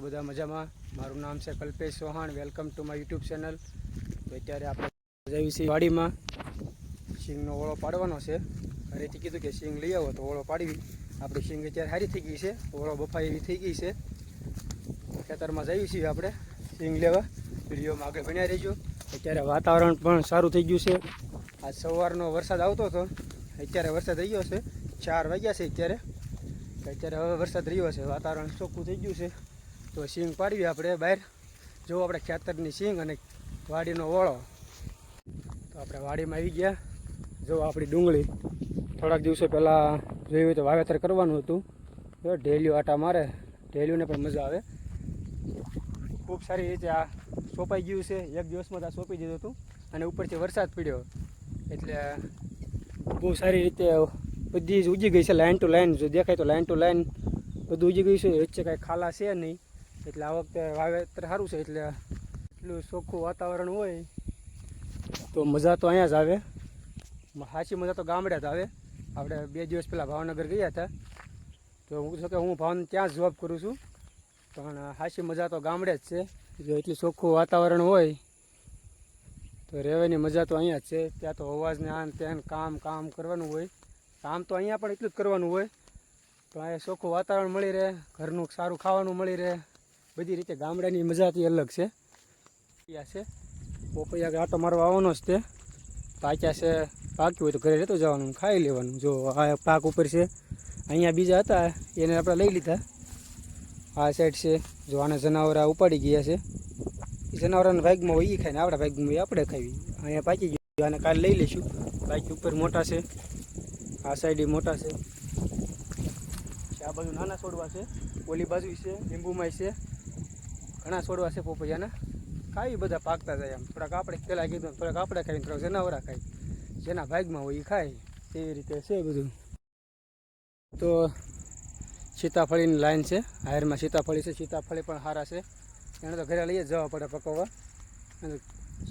બધા મજામાં? મારું નામ છે Kalpesh Chauhan. Welcome to my YouTube channel તો અત્યારે આપણે જઈએ છીએ વાડીમાં. સિંગનો ઓળો પાડવાનો છે. ઘરેથી કીધું કે સિંગ લઈ આવો તો ઓળો પાડવી. આપણી સિંગ અત્યારે સારી થઈ ગઈ છે. ઓળો બફાઈ એવી થઈ ગઈ છે. ખેતરમાં જઈએ છીએ આપણે. સિંગ લેવા. વિડીયોમાં આગળ બન્યા રહેજો. અત્યારે વાતાવરણ પણ સારું થઈ ગયું છે. આજ સવારનો વરસાદ આવતો હતો. અત્યારે વરસાદ ગયો છે. ચાર વાગ્યા છે અત્યારે. અત્યારે હવે વરસાદ રહ્યો છે. વાતાવરણ ચોખ્ખું થઈ ગયું છે. તો સિંગ પાડવી આપણે બહાર. જો આપણે ખેતરની સિંગ અને વાડીનો ઓળો. તો આપણે વાડીમાં આવી ગયા. જો આપણી ડુંગળી થોડાક દિવસો પહેલાં જોયું તો વાવેતર કરવાનું હતું. જો ઢેલિયું આટા મારે. ઢેલિયુંને પણ મજા આવે. ખૂબ સારી રીતે આ સોંપાઈ ગયું છે. એક દિવસમાં આ સોંપી દીધું હતું અને ઉપરથી વરસાદ પડ્યો. એટલે બહુ સારી રીતે બધી જ ઉજી ગઈ છે લાઇન ટુ લાઇન જો દેખાય તો લાઇન ટુ લાઇન બધું ઉજી ગયું છે. વચ્ચે કાંઈ ખાલા છે નહીં. એટલે આ વખતે વાવેતર સારું છે, એટલે એટલું ચોખ્ખું વાતાવરણ હોય તો મજા તો અહીંયા જ આવે. સાચી મજા તો ગામડે જ આવે. આપણે બે દિવસ પહેલાં ભાવનગર ગયા હતા. તો હું છું કે હું ભાવન ત્યાં જ જોબ કરું છું. પણ સાચી મજા તો ગામડે જ છે. જો એટલું ચોખ્ખું વાતાવરણ હોય તો રહેવાની મજા તો અહીંયા જ છે. ત્યાં તો અવાજને આમ ત્યાં કામ કામ કરવાનું હોય. કામ તો અહીંયા પણ એટલું જ કરવાનું હોય. તો અહીંયા ચોખ્ખું વાતાવરણ મળી રહે, ઘરનું સારું ખાવાનું મળી રહે. બધી રીતે ગામડાની મજાથી અલગ છે. પોપૈયા આટો મારવા આવવાનો જ તે. પાક્યા છે, પાક્યું હોય તો ઘરે રહેતો જવાનું, ખાઈ લેવાનું. જો, આ પાક ઉપર છે. અહીંયા બીજા હતા, એને આપણે લઈ લીધા. આ સાઈડ છે. જો, આને જનાવર ઉપાડી ગયા છે. એ જનાવરાના ભાગમાં હોય એ ખાય ને આપણા ભાગમાં હોય, આપણે ખાવી અહીંયા પાકી ગયું. આને કાલે લઈ લઈશું. બાકી ઉપર મોટા છે. આ સાઈડ મોટા છે. આ બાજુ નાના છોડવા છે. ઓલી બાજુ છે લીંબુમાં છે. ઘણા છોડવા છે પોપૈયાના. ખાઈ બધા પાકતા જાય આમ. થોડાક આપણે પહેલાં કીધું થોડાક આપણે ખાઈને થોડાક જનાવરા ખાય જેના ભાગમાં હોય એ ખાય. એવી રીતે છે બધું. તો સીતાફળીની લાઈન છે. હાયરમાં સીતાફળી છે. સીતાફળી પણ સારા છે. એને તો ઘરે લઈએ જવા પડે પકવવા. અને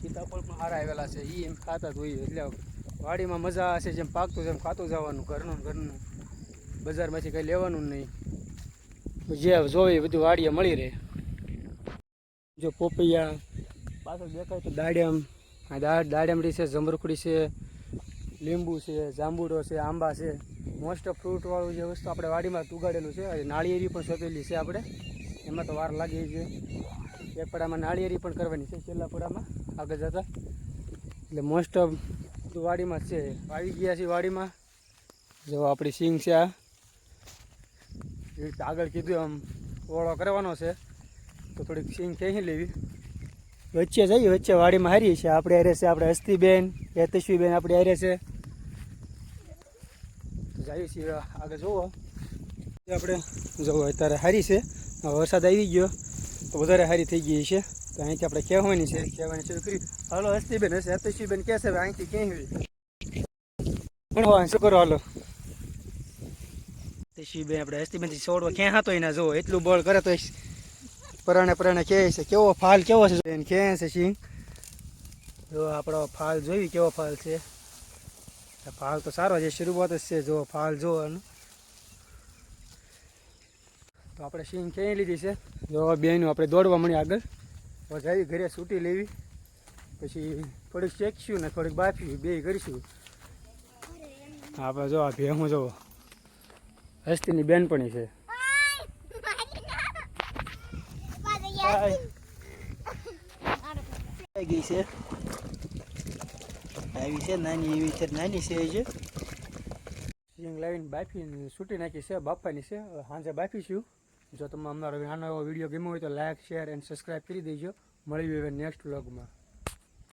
સીતાફળ પણ સારા આવેલા છે. એ એમ ખાતા જ હોય એટલે વાડીમાં મજા હશે જેમ પાકતું જેમ ખાતું જવાનું, ઘરનું ઘરનું. બજારમાંથી કંઈ લેવાનું નહીં. જે જોવે એ બધું વાડીએ મળી રહે. જો પોપૈયા, પાછળ દેખાય તો દાડિયામ આ દા છે જમરૂખડી છે, લીંબુ છે, જાંબુડો છે, આંબા છે. મોસ્ટ ઓફ ફ્રૂટવાળું જે વસ્તુ આપણે વાડીમાં ઉગાડેલું છે નાળિયેરી પણ સોંપેલી છે આપણે. એમાં તો વાર લાગી છે. એક પડામાં નાળિયેરી પણ કરવાની છે, છેલ્લા પડામાં આગળ જતા. એટલે મોસ્ટ ઓફ વાડીમાં છે. આવી ગયા છે વાડીમાં. જો આપણી સિંગ છે આ. આગળ કીધું આમ ઓળો કરવાનો છે. તો થોડીક સિંગ ખેંચી લેવી. વચ્ચે જઈએ, વચ્ચે વાડીમાં હારીએ છીએ. આપણે હારે છે આપણે હસ્તીબેન યતેશ્વીબેન આપણે હારે છે. જઈએ છીએ આગળ જોવો. આપણે જોવો અત્યારે હારી છે. વરસાદ આવી ગયો, તો વધારે હારી થઈ ગઈ છે. તો અહીંથી આપણે કહેવાની છે, કહેવાની શરૂ કરી. હાલો, હસ્તીબેન હશે યતેશ્વીબેન કહે છે અહીંથી ક્યાંય શું કરો હાલો? યતેશ્વીબેન આપણે હસ્તીબેનથી છોડવા ક્યાં હતો એના? જોવો એટલું બળ કરે તો પરાણે પરાણે કહે છે, કેવો ફાલ કેવો છે? એને કહે છે સિંહ. જો આપણો ફાલ જોઈ કેવો ફાલ છે? ફાલ તો સારો છે, શરૂઆત જ છે, જો ફાલ જોવાનું તો આપણે સિંહ ક્યાંય લીધી છે? જો બેનું આપણે દોડવા મળી આગળ. વધારી ઘરે છૂટી લેવી. પછી થોડીક શેકશું ને થોડીક બાફ્યું બે કરીશું. આપણે જો આ ભેહું જો હસ્તીની બેનપણી છે. હાય. ગઈ છે આવી છે નાની એવી છે નાની છે છે સિંગ લાવીને બાફી છૂટી નાખી છે બાફવાની છે. સાંજે બાફીશું જો તમે અમારો નાનો વીડિયો ગમ્યો હોય તો લાઈક શેર એન્ડ સબસ્ક્રાઈબ કરી દેજો. મળી હવે નેક્સ્ટ વ્લોગમાં